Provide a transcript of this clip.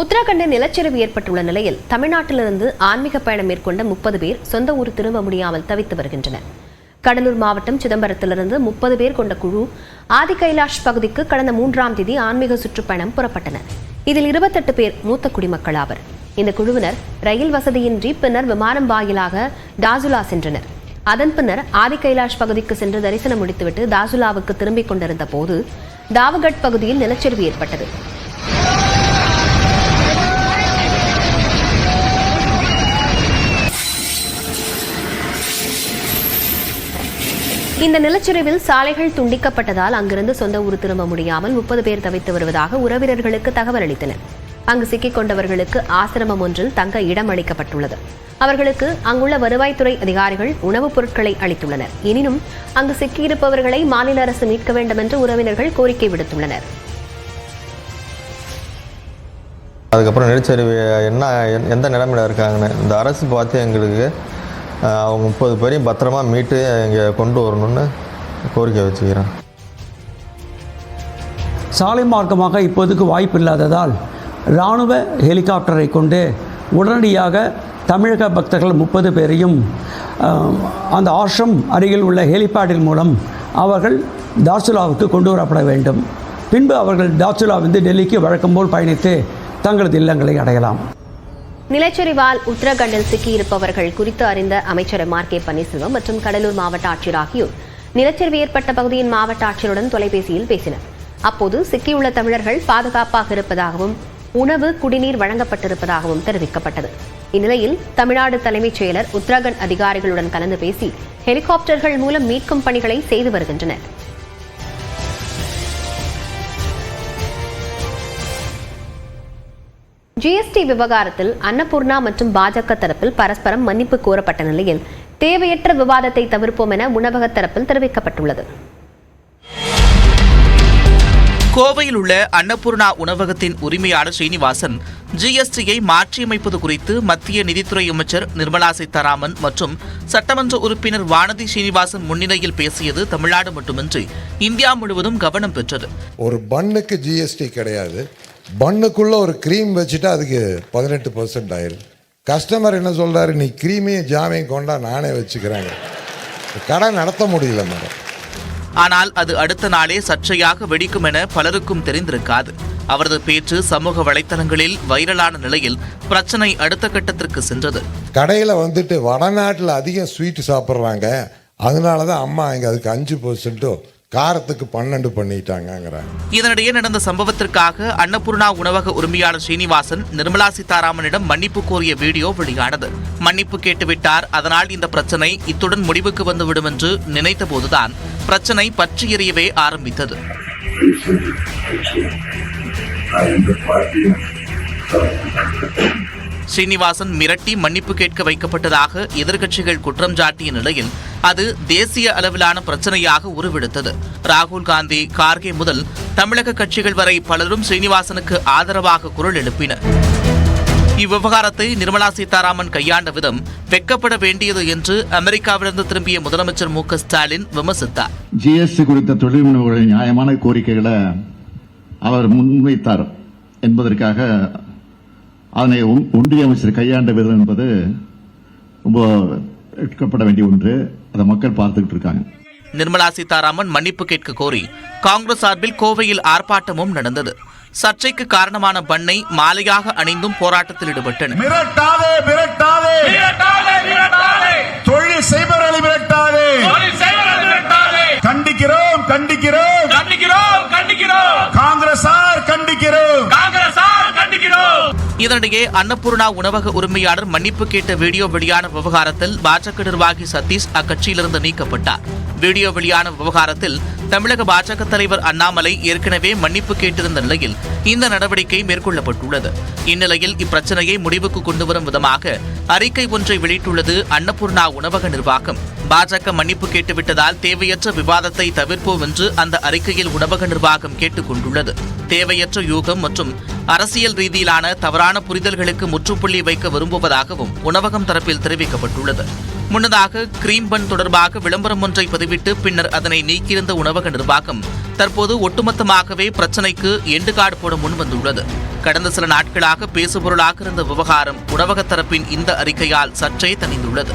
உத்தரகண்டில் நிலச்சரிவு ஏற்பட்டுள்ள நிலையில் தமிழ்நாட்டிலிருந்து ஆன்மீக பயணம் மேற்கொண்ட முப்பது பேர் சொந்த ஊர் திரும்ப முடியாமல் தவித்து வருகின்றனர். கடலூர் மாவட்டம் சிதம்பரத்திலிருந்து முப்பது பேர் கொண்ட குழு ஆதி கைலாஷ் பகுதிக்கு கடந்த மூன்றாம் தேதி ஆன்மீக சுற்றுப்பயணம் புறப்பட்டனர். இதில் இருபத்தெட்டு பேர் மூத்த குடிமக்கள் ஆவர். இந்த குழுவினர் ரயில் வசதியின்றி பின்னர் விமானம் வாயிலாக டாசுலா சென்றனர். அதன் பின்னர் ஆதி கைலாஷ் பகுதிக்கு சென்று தரிசனம் முடித்துவிட்டு தாசுலாவுக்கு திரும்பிக் கொண்டிருந்த போது தாவகட் பகுதியில் நிலச்சரிவு ஏற்பட்டது. இந்த நிலச்சரிவில் சாலைகள் துண்டிக்கப்பட்டதால் அங்கிருந்து சொந்த ஊர் திரும்ப முடியாமல் முப்பது பேர் தவித்து வருவதாக உறவினர்களுக்கு தகவல் அளித்தனர். அங்கு சிக்கிக் கொண்டவர்களுக்கு ஆசிரமம் ஒன்றில் தங்க இடம் அளிக்கப்பட்டுள்ளது. அவர்களுக்கு அங்குள்ள வருவாய்த்துறை அதிகாரிகள் உணவுப் பொருட்களை அளித்துள்ளனர். எனினும் அங்கு சிக்கியிருப்பவர்களை மாநில அரசு மீட்க வேண்டும் என்று உறவினர்கள் கோரிக்கை விடுத்துள்ளனர். அதுக்கப்புறம் நிலச்சரிவு என்ன எந்த நிலைமையில் இருக்காங்கன்னு இந்த அரசு பார்த்து எங்களுக்கு அவங்க முப்பது பேரையும் பத்திரமா மீட்டு இங்கே கொண்டு வரணும்னு கோரிக்கை வச்சுக்கிறேன். சாலை மார்க்கமாக இப்போதுக்கு வாய்ப்பு இல்லாததால் இராணுவ ஹெலிகாப்டரை கொண்டு உடனடியாக தமிழக பக்தர்கள் முப்பது பேரையும் அந்த ஆஷ்ரம் அருகில் உள்ள ஹெலிபேடின் மூலம் அவர்கள் தார்சுலாவுக்கு கொண்டு வரப்பட வேண்டும். பின்பு அவர்கள் தார்சுலாவிலிருந்து டெல்லிக்கு வழக்கம் போல் பயணித்து தங்களது இல்லங்களை அடையலாம். நிலச்சரிவால் உத்தரகண்டில் சிக்கியிருப்பவர்கள் குறித்து அறிந்த அமைச்சர் எம் ஆர் கே பன்னீர்செல்வம் மற்றும் கடலூர் மாவட்ட ஆட்சியர் ஆகியோர் நிலச்சரிவு ஏற்பட்ட பகுதியின் மாவட்ட ஆட்சியருடன் தொலைபேசியில் பேசினர். அப்போது சிக்கியுள்ள தமிழர்கள் பாதுகாப்பாக இருப்பதாகவும் உணவு குடிநீர் வழங்கப்பட்டிருப்பதாகவும் தெரிவிக்கப்பட்டது. இந்நிலையில் தமிழ்நாடு தலைமைச் செயலர் உத்தரகண்ட் அதிகாரிகளுடன் கலந்து பேசி ஹெலிகாப்டர்கள் மூலம் மீட்கும் பணிகளை செய்து வருகின்றனர். ஜிஎஸ்டி விவகாரத்தில் அன்னபூர்ணா மற்றும் பாஜக தரப்பில் பரஸ்பரம் மன்னிப்பு கோரப்பட்ட நிலையில் தேவையற்ற விவாதத்தை தவிர்ப்போம் என உணவக தரப்பில் தெரிவிக்கப்பட்டுள்ளது. கோவையில் உள்ள அன்னபூர்ணா உணவகத்தின் உரிமையாளர் ஸ்ரீனிவாசன் ஜிஎஸ்டியை மாற்றியமைப்பது குறித்து மத்திய நிதித்துறை அமைச்சர் நிர்மலா சீதாராமன் மற்றும் சட்டமன்ற உறுப்பினர் வானதி ஸ்ரீனிவாசன் முன்னிலையில் பேசியது தமிழ்நாடு மட்டுமின்றி இந்தியா முழுவதும் கவனம் பெற்றது. ஒரு பன்னுக்கு ஜிஎஸ்டி கிடையாது. பன்னுக்குள்ள ஒரு க்ரீம் வச்சுட்டா அதுக்கு பதினெட்டு பர்சன்ட் ஆயிரும். கஸ்டமர் என்ன சொல்றாரு? நீ க்ரீமையும் ஜாமையும் கொண்டா நானே வச்சுக்கிறேங்க கடை நடத்த முடியல மேடம். ஆனால் அது அடுத்த நாளே சர்ச்சையாக வெடிக்கும் என பலருக்கும் தெரிந்திருக்காது. அவரது பேச்சு சமூக வலைத்தளங்களில் வைரலான நிலையில் பிரச்சனை அடுத்த கட்டத்திற்கு சென்றது. கடையில் வந்துட்டு வடநாட்டில் அதிகம் ஸ்வீட் சாப்பிட்றாங்க. அதனால தான் அம்மா இங்கே அதுக்கு அஞ்சு பர்சன்ட்டும் காரத்துக்கு பன்னெண்டு பண்ணிட்டாங்கங்கிறாங்க. இதனிடையே நடந்த சம்பவத்திற்காக அன்னபூர்ணா உணவக உரிமையாளர் ஸ்ரீனிவாசன் நிர்மலா சீதாராமனிடம் மன்னிப்பு கோரிய வீடியோ வெளியானது. மன்னிப்பு கேட்டுவிட்டார். அதனால் இந்த பிரச்சனை இத்துடன் முடிவுக்கு வந்துவிடும் என்று நினைத்த போதுதான் பிரச்சனை பற்றி எறியவே ஆரம்பித்தது. ஸ்ரீனிவாசன் மிரட்டி மன்னிப்பு கேட்க வைக்கப்பட்டதாக எதிர்க்கட்சிகள் குற்றம் சாட்டிய நிலையில் அது தேசிய அளவிலான பிரச்சனையாக உருவெடுத்தது. ராகுல் காந்தி கார்கே முதல் தமிழக கட்சிகள் வரை பலரும் ஸ்ரீனிவாசனுக்கு ஆதரவாக குரல் எழுப்பினர். இவ்விவகாரத்தை நிர்மலா சீதாராமன் கையாண்ட விதம் வெக்கப்பட வேண்டியது என்று அமெரிக்காவிலிருந்து திரும்பிய முதலமைச்சர் மு க ஸ்டாலின் விமர்சித்தார். ஜிஎஸ்டி குறித்த தொழில் முனைவோர்களின் நியாயமான கோரிக்கைகளை அவர் முன்வைத்தார் என்பதற்காக அதனை ஒன்றிய அமைச்சர் கையாண்ட விதம் என்பது ரொம்ப எடுக்கப்பட வேண்டிய ஒன்று அதை மக்கள் பார்த்துக்கிட்டு இருக்காங்க. நிர்மலா சீதாராமன் மன்னிப்பு கேட்க கோரி காங்கிரஸ் சார்பில் கோவையில் ஆர்ப்பாட்டமும் நடந்தது. சர்ச்சைக்கு காரணமான பண்ணை மாலையாக அணிந்தும் போராட்டத்தில் ஈடுபட்டனர். தொழில் செய்பவர்களை கண்டிக்கிறோம் கண்டிக்கிறோம் கண்டிக்கிறோம் காங்கிரசார் கண்டிக்கிறோம் காங்கிரசார் கண்டிக்கிறோம் இதனிடையே அன்னபூர்ணா உணவக உரிமையாளர் மன்னிப்பு கேட்ட வீடியோ வெளியான விவகாரத்தில் பாஜக நிர்வாகி சதீஷ் அக்கட்சியிலிருந்து நீக்கப்பட்டார். வீடியோ வெளியான விவகாரத்தில் தமிழக பாஜக தலைவர் அண்ணாமலை ஏற்கனவே மன்னிப்பு கேட்டிருந்த நிலையில் இந்த நடவடிக்கை மேற்கொள்ளப்பட்டுள்ளது. இந்நிலையில் இப்பிரச்சனையை முடிவுக்கு கொண்டுவரும் விதமாக அறிக்கை ஒன்றை வெளியிட்டுள்ளது அன்னபூர்ணா உணவக நிர்வாகம். பாஜக மன்னிப்பு கேட்டுவிட்டதால் தேவையற்ற விவாதத்தை தவிர்ப்போம் என்று அந்த அறிக்கையில் உணவக நிர்வாகம் கேட்டுக் கொண்டுள்ளது. தேவையற்ற யூகம் மற்றும் அரசியல் ரீதியிலான தவறான புரிதல்களுக்கு முற்றுப்புள்ளி வைக்க விரும்புவதாகவும் உணவகம் தரப்பில் தெரிவிக்கப்பட்டுள்ளது. முன்னதாக கிரீம் பன் தொடர்பாக விளம்பரம் ஒன்றை பதிவிட்டு பின்னர் அதனை நீக்கியிருந்த உணவக நிர்வாகம் தற்போது ஒட்டுமொத்தமாகவே பிரச்சினைக்கு எண்டுகாடு போட முன்வந்துள்ளது. கடந்த சில நாட்களாக பேசுபொருளாக இருந்த விவகாரம் உணவக தரப்பின் இந்த அறிக்கையால் சற்றே தணிந்துள்ளது.